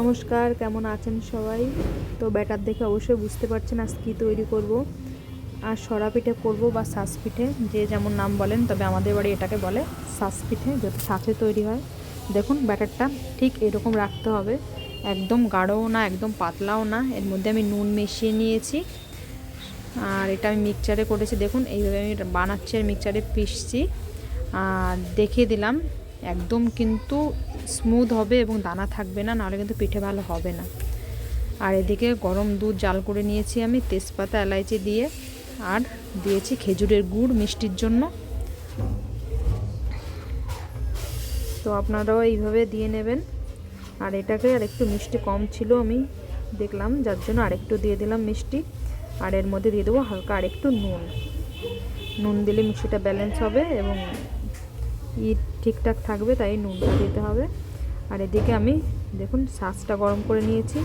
নমস্কার, কেমন আছেন সবাই? তো ব্যাটার দেখে অবশ্যই বুঝতে পারছেন আজ কী তৈরি করব। আর সরা পিঠে করব বা শাঁস পিঠে যে যেমন নাম বলেন, তবে আমাদের বাড়ি এটাকে বলে শাঁস পিঠে যেহেতু শাঁসে তৈরি হয়। দেখুন, ব্যাটারটা ঠিক এরকম রাখতে হবে। একদম গাঢ়ও না, একদম পাতলাও না। এর মধ্যে আমি নুন মিশিয়ে নিয়েছি। আর এটা আমি মিক্সচারে করেছি। দেখুন, এইভাবে আমি বানাচ্ছি আর মিক্সচারে পিসছি আর দেখিয়ে দিলাম একদম কিন্তু স্মুথ হবে এবং দানা থাকবে না, নাহলে কিন্তু পিঠে ভালো হবে না। আর এদিকে গরম দুধ জাল করে নিয়েছি আমি, তেজপাতা, এলাইচি দিয়ে, আর দিয়েছি খেজুরের গুড় মিষ্টির জন্য। তো আপনারাও এইভাবে দিয়ে নেবেন। আর এটাকে আর একটু মিষ্টি কম ছিল আমি দেখলাম, যার জন্য আরেকটু দিয়ে দিলাম মিষ্টি। আর এর মধ্যে দিয়ে দেবো হালকা আরেকটু নুন। নুন দিলে মিষ্টিটা ব্যালেন্স হবে এবং ই ঠিকঠাক থাকবে, তাই নুনটা দিতে হবে। আর এদিকে আমি দেখুন শাঁসটা গরম করে নিয়েছি।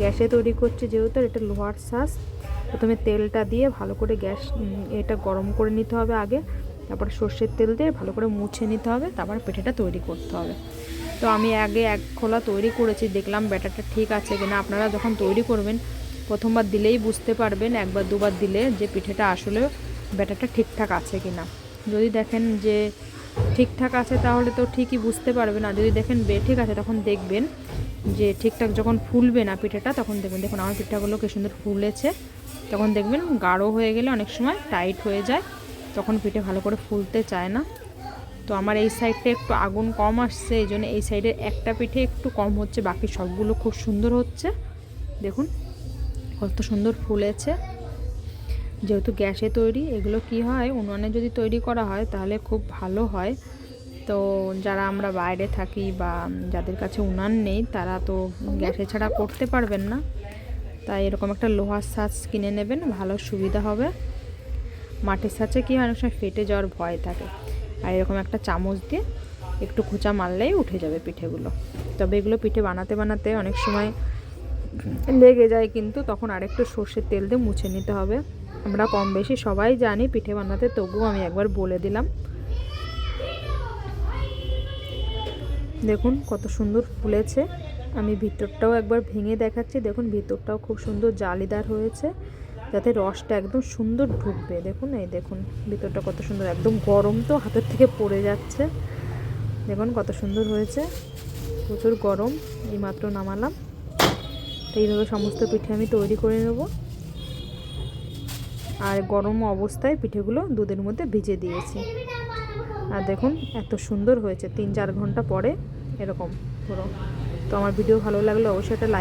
গ্যাসে তৈরি করছি যেহেতু এটা লোহার শাঁস। প্রথমে তেলটা দিয়ে ভালো করে গ্যাস এটা গরম করে নিতে হবে আগে। তারপর সর্ষের তেল দিয়ে ভালো করে মুছে নিতে হবে। তারপর পিঠেটা তৈরি করতে হবে। তো আমি আগে এক খোলা তৈরি করেছি, দেখলাম ব্যাটারটা ঠিক আছে কিনা। আপনারা যখন তৈরি করবেন, প্রথমবার দিলেই বুঝতে পারবেন, একবার দুবার দিলে যে পিঠেটা আসলে ব্যাটারটা ঠিকঠাক আছে কিনা। যদি দেখেন যে ঠিকঠাক আছে তাহলে তো ঠিকই বুঝতে পারবেন আর যদি দেখেন বে ঠিক আছে, তখন দেখবেন যে ঠিকঠাক যখন ফুলবে না পিঠেটা, তখন দেখবেন, দেখুন আমার পিঠাগুলো কি সুন্দর ফুলেছে। তখন দেখবেন গাঢ় হয়ে গেলে অনেক সময় টাইট হয়ে যায়, তখন পিঠে ভালো করে ফুলতে চায় না। তো আমার এই সাইডটা একটু আগুন কম আসছে, এই জন্য এই সাইডের একটা পিঠে একটু কম হচ্ছে, বাকি সবগুলো খুব সুন্দর হচ্ছে। দেখুন, কত সুন্দর ফুলেছে। যেহেতু গ্যাসে তৈরি, এগুলো কি হয়? উনুনে যদি তৈরি করা হয় তাহলে খুব ভালো হয়। তো যারা আমরা বাইরে থাকি বা যাদের কাছে উনান নেই, তারা তো গ্যাসে ছাড়া করতে পারবেন না। তাই এরকম একটা লোহার সাজ কিনে নেবেন, ভালো সুবিধা হবে। মাটির সাজে কী হয়, অনেক সময় ফেটে যাওয়ার ভয় থাকে। আর এরকম একটা চামচ দিয়ে একটু খোঁচা মারলেই উঠে যাবে পিঠেগুলো। তবে এগুলো পিঠে বানাতে বানাতে অনেক সময় লেগে যায় কিন্তু তখন আরেকটু সর্ষের তেল দিয়ে মুছে নিতে হবে। আমরা কম বেশি সবাই জানি, পিঠে বানাতে তবুও আমি একবার বলে দিলাম। দেখুন কত সুন্দর ফুলেছে। আমি ভিতরটাও একবার ভেঙে দেখাচ্ছি। দেখুন ভিতরটাও খুব সুন্দর জালিদার হয়েছে, যাতে রসটা একদম সুন্দর ঢুকবে। দেখুন, এই দেখুন ভিতরটা কত সুন্দর, একদম গরম তো হাতের থেকে পড়ে যাচ্ছে। দেখুন কত সুন্দর হয়েছে, প্রচুর গরম, এইমাত্র নামালাম। এইভাবে সমস্ত পিঠে আমি তৈরি করে নেব। আর গরম অবস্থায় পিঠেগুলো দুধের মধ্যে ভিজে দিয়েছি। আর দেখুন, এত সুন্দর হয়েছে, তিন চার ঘণ্টা পরে এরকম পুরো। তো আমার ভিডিও ভালো লাগলে অবশ্যই একটা লাইক